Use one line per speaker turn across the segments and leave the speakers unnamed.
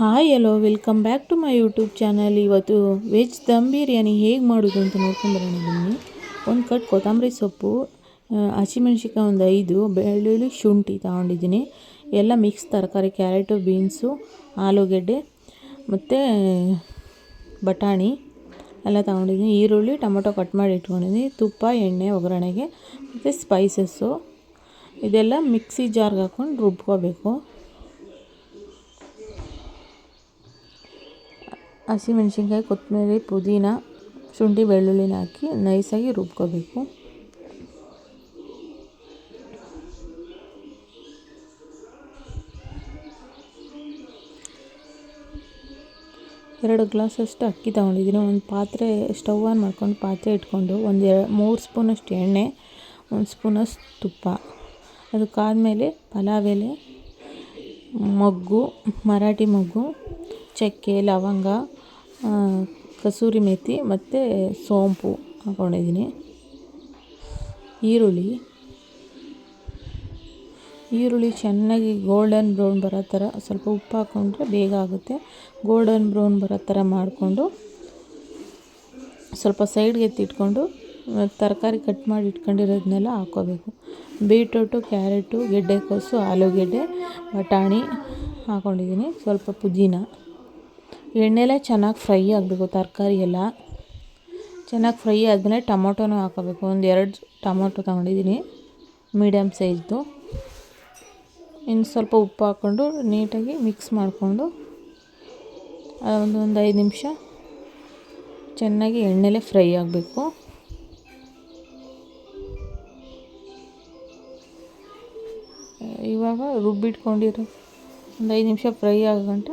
Hi hello welcome back to my YouTube channel ಇವತ್ತು veg dum biryani ಹೇಗೆ ಮಾಡೋದು ಅಂತ ನೋಡ್ಕೊಂಬರೋಣ ಬನ್ನಿ. ಒಂದು ಕಟ್ ಕೊತ್ತಂಬರಿ ಸೊಪ್ಪು ಹಸಿಮೆಣ್ಸಿಕಾಯಿ ಒಂದು ಐದು, ಬೆಳ್ಳುಳ್ಳಿ ಶುಂಠಿ ತಗೊಂಡಿದ್ದೀನಿ. ಎಲ್ಲ ಮಿಕ್ಸ್ ತರಕಾರಿ, ಕ್ಯಾರೆಟು, ಬೀನ್ಸು, ಆಲೂಗೆಡ್ಡೆ, ಮತ್ತು ಬಟಾಣಿ ಎಲ್ಲ ತೊಗೊಂಡಿದ್ದೀನಿ. ಈರುಳ್ಳಿ, ಟೊಮೊಟೊ ಕಟ್ ಮಾಡಿ ಇಟ್ಕೊಂಡಿದ್ದೀನಿ. ತುಪ್ಪ, ಎಣ್ಣೆ, ಒಗ್ಗರಣೆಗೆ, ಮತ್ತು ಸ್ಪೈಸಸ್ಸು ಇದೆಲ್ಲ ಮಿಕ್ಸಿ ಜಾರ್ಗೆ ಹಾಕ್ಕೊಂಡು ರುಬ್ಕೋಬೇಕು. ಹಸಿಮೆಣ್ಸಿನ್ಕಾಯಿ, ಕೊತ್ತಂಬರಿ, ಪುದೀನ, ಶುಂಠಿ, ಬೆಳ್ಳುಳ್ಳಿನ ಹಾಕಿ ನೈಸಾಗಿ ರುಬ್ಕೋಬೇಕು. ಎರಡು ಗ್ಲಾಸಷ್ಟು ಅಕ್ಕಿ ತೊಗೊಂಡಿದ್ದೀನಿ. ಒಂದು ಪಾತ್ರೆ, ಸ್ಟವ್ ಆನ್ ಮಾಡ್ಕೊಂಡು ಪಾತ್ರೆ ಇಟ್ಕೊಂಡು ಒಂದು ಎರಡು ಮೂರು ಸ್ಪೂನಷ್ಟು ಎಣ್ಣೆ, ಒಂದು ಸ್ಪೂನಷ್ಟು ತುಪ್ಪ. ಅದಕ್ಕಾದಮೇಲೆ ಪಲಾವ್ ಎಲೆ, ಮೊಗ್ಗು, ಮರಾಠಿ ಮೊಗ್ಗು, ಚಕ್ಕೆ, ಲವಂಗ ಕಸೂರಿ ಮೇಥಿ ಮತ್ತು ಸೋಂಪು ಹಾಕ್ಕೊಂಡಿದ್ದೀನಿ ಈರುಳ್ಳಿ. ಈರುಳ್ಳಿ ಚೆನ್ನಾಗಿ ಗೋಲ್ಡನ್ ಬ್ರೌನ್ ಬರೋ ಥರ ಸ್ವಲ್ಪ ಉಪ್ಪು ಹಾಕ್ಕೊಂಡ್ರೆ ಬೇಗ ಆಗುತ್ತೆ. ಗೋಲ್ಡನ್ ಬ್ರೌನ್ ಬರೋ ಥರ ಮಾಡಿಕೊಂಡು ಸ್ವಲ್ಪ ಸೈಡ್ಗೆ ಎತ್ತಿಟ್ಕೊಂಡು, ತರಕಾರಿ ಕಟ್ ಮಾಡಿ ಇಟ್ಕೊಂಡಿರೋದನ್ನೆಲ್ಲ ಹಾಕ್ಕೋಬೇಕು ಬೀಟ್ರೂಟು ಕ್ಯಾರೆಟು ಗೆಡ್ಡೆಕೋಸು ಆಲೂಗೆಡ್ಡೆ, ಬಟಾಣಿ ಹಾಕ್ಕೊಂಡಿದ್ದೀನಿ ಸ್ವಲ್ಪ ಪುದೀನ. ಎಣ್ಣೆಲೆ ಚೆನ್ನಾಗಿ ಫ್ರೈ ಆಗಬೇಕು, ತರಕಾರಿ ಎಲ್ಲ. ಚೆನ್ನಾಗಿ ಫ್ರೈ ಆದಮೇಲೆ ಟೊಮೊಟೊನೂ ಹಾಕೋಬೇಕು. ಒಂದು ಎರಡು ಟೊಮೊಟೊ ತೊಗೊಂಡಿದ್ದೀನಿ ಮೀಡಿಯಮ್ ಸೈಜ್ದು. ಇನ್ನು ಸ್ವಲ್ಪ ಉಪ್ಪು ಹಾಕ್ಕೊಂಡು ನೀಟಾಗಿ ಮಿಕ್ಸ್ ಮಾಡಿಕೊಂಡು ಒಂದು ಒಂದು ಐದು ನಿಮಿಷ ಚೆನ್ನಾಗಿ ಎಣ್ಣೆಲೆ ಫ್ರೈ ಆಗಬೇಕು. ಇವಾಗ ರುಬ್ಬಿಟ್ಕೊಂಡಿರೋ, ಒಂದು ಐದು ನಿಮಿಷ ಫ್ರೈ ಆಗೋ ಗಂಟ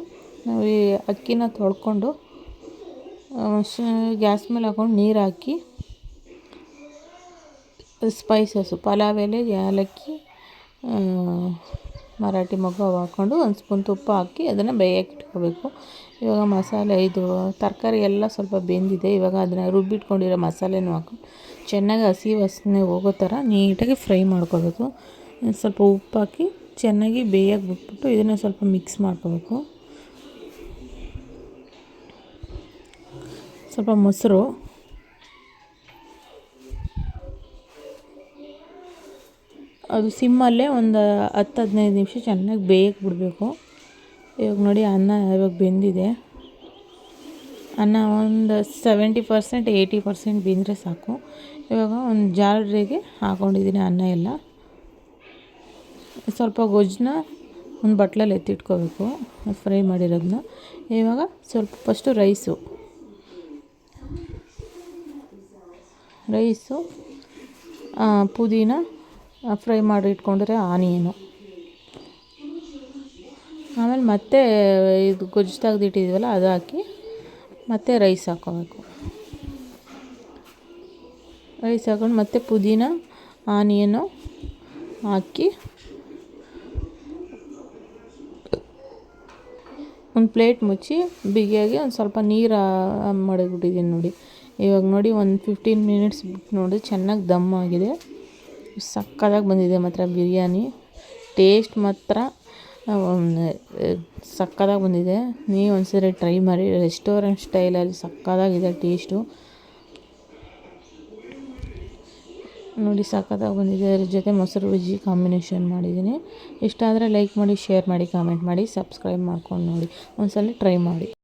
ನಾವು ಈ ಅಕ್ಕಿನ ತೊಳ್ಕೊಂಡು ಗ್ಯಾಸ್ ಮೇಲೆ ಹಾಕೊಂಡು ನೀರು ಹಾಕಿ ಸ್ಪೈಸಸ್ಸು ಪಲಾವ್ ಎಲೆ, ಏಲಕ್ಕಿ ಮರಾಠಿ ಮೊಗ್ಗು ಅವು ಹಾಕ್ಕೊಂಡು ಒಂದು ಸ್ಪೂನ್ ತುಪ್ಪ ಹಾಕಿ ಅದನ್ನು ಬೇಯಕ್ಕೆ ಇಟ್ಕೋಬೇಕು. ಇವಾಗ ಮಸಾಲೆ ಇದು ತರಕಾರಿ ಎಲ್ಲ ಸ್ವಲ್ಪ ಬೆಂದಿದೆ, ಇವಾಗ ಅದನ್ನು ರುಬ್ಬಿಟ್ಕೊಂಡಿರೋ ಮಸಾಲೆನೂ ಹಾಕೊಂಡು ಚೆನ್ನಾಗಿ ಹಸಿ ವಾಸನೆ ಹೋಗೋ ಥರ ನೀಟಾಗಿ ಫ್ರೈ ಮಾಡ್ಕೋಬೇಕು. ಸ್ವಲ್ಪ ಉಪ್ಪು ಹಾಕಿ ಚೆನ್ನಾಗಿ ಬೇಯಕ್ಕೆ ಬಿಟ್ಬಿಟ್ಟು ಇದನ್ನು ಸ್ವಲ್ಪ ಮಿಕ್ಸ್ ಮಾಡ್ಕೋಬೇಕು. ಸ್ವಲ್ಪ ಮೊಸರು. ಅದು ಸಿಮ್ಮಲ್ಲೇ ಒಂದು ಹತ್ತು ಹದಿನೈದು ನಿಮಿಷ ಚೆನ್ನಾಗಿ ಬೇಯಕ್ಕೆ ಬಿಡಬೇಕು. ಇವಾಗ ನೋಡಿ ಅನ್ನ ಇವಾಗ ಬೆಂದಿದೆ. ಅನ್ನ ಒಂದು ಸೆವೆಂಟಿ ಪರ್ಸೆಂಟ್ ಏಯ್ಟಿ ಪರ್ಸೆಂಟ್ ಬೆಂದರೆ ಸಾಕು. ಇವಾಗ ಒಂದು ಜಾರಿಗೆ ಹಾಕ್ಕೊಂಡಿದ್ದೀನಿ ಅನ್ನ ಎಲ್ಲ. ಸ್ವಲ್ಪ ಗೊಜ್ಜನ್ನ ಒಂದು ಬಟ್ಲಲ್ಲಿ ಎತ್ತಿಟ್ಕೋಬೇಕು, ಫ್ರೈ ಮಾಡಿರೋದನ್ನ. ಇವಾಗ ಸ್ವಲ್ಪ ಫಸ್ಟು ರೈಸು ರೈಸು ಪುದೀನ ಫ್ರೈ ಮಾಡಿ ಇಟ್ಕೊಂಡ್ರೆ ಆನಿಯನು. ಆಮೇಲೆ ಮತ್ತೆ ಇದು ಗೊಜ್ಜು ತೆಗೆದಿಟ್ಟಿದ್ದೀವಲ್ಲ ಅದು ಹಾಕಿ ಮತ್ತೆ ರೈಸ್ ಹಾಕ್ಕೋಬೇಕು ರೈಸ್ ಹಾಕೊಂಡು ಮತ್ತೆ ಪುದೀನ, ಆನಿಯನು ಹಾಕಿ ಒಂದು ಪ್ಲೇಟ್ ಮುಚ್ಚಿ ಬಿಗಿಯಾಗಿ ಒಂದು ಸ್ವಲ್ಪ ನೀರು ಮಾಡಿಬಿಟ್ಟಿದ್ದೀನಿ ನೋಡಿ. ಇವಾಗ ನೋಡಿ ಒಂದು ಫಿಫ್ಟೀನ್ ಮಿನಿಟ್ಸ್ ಬಿಟ್ಟು ನೋಡಿ ಚೆನ್ನಾಗಿ ದಮ್ ಆಗಿದೆ. ಸಕ್ಕತ್ತಾಗಿ ಬಂದಿದೆ ಮಾತ್ರ ಬಿರಿಯಾನಿ. ಟೇಸ್ಟ್ ಮಾತ್ರ ಸಕ್ಕತ್ತಾಗಿ ಬಂದಿದೆ. ನೀವು ಒಂದ್ಸರಿ ಟ್ರೈ ಮಾಡಿ. ರೆಸ್ಟೋರೆಂಟ್ ಸ್ಟೈಲಲ್ಲಿ ಸಕ್ಕತ್ತಾಗಿದೆ ಟೇಸ್ಟು ನೋಡಿ ಸಕ್ಕತ್ತಾಗಿ ಬಂದಿದೆ. ಅದ್ರ ಜೊತೆ ಮೊಸರು ಬಜ್ಜಿ ಕಾಂಬಿನೇಷನ್ ಮಾಡಿದ್ದೀನಿ. ಇಷ್ಟ ಆದರೆ ಲೈಕ್ ಮಾಡಿ ಶೇರ್ ಮಾಡಿ ಕಾಮೆಂಟ್ ಮಾಡಿ ಸಬ್ಸ್ಕ್ರೈಬ್ ಮಾಡ್ಕೊಂಡು ನೋಡಿ. ಒಂದ್ಸಲ ಟ್ರೈ ಮಾಡಿ.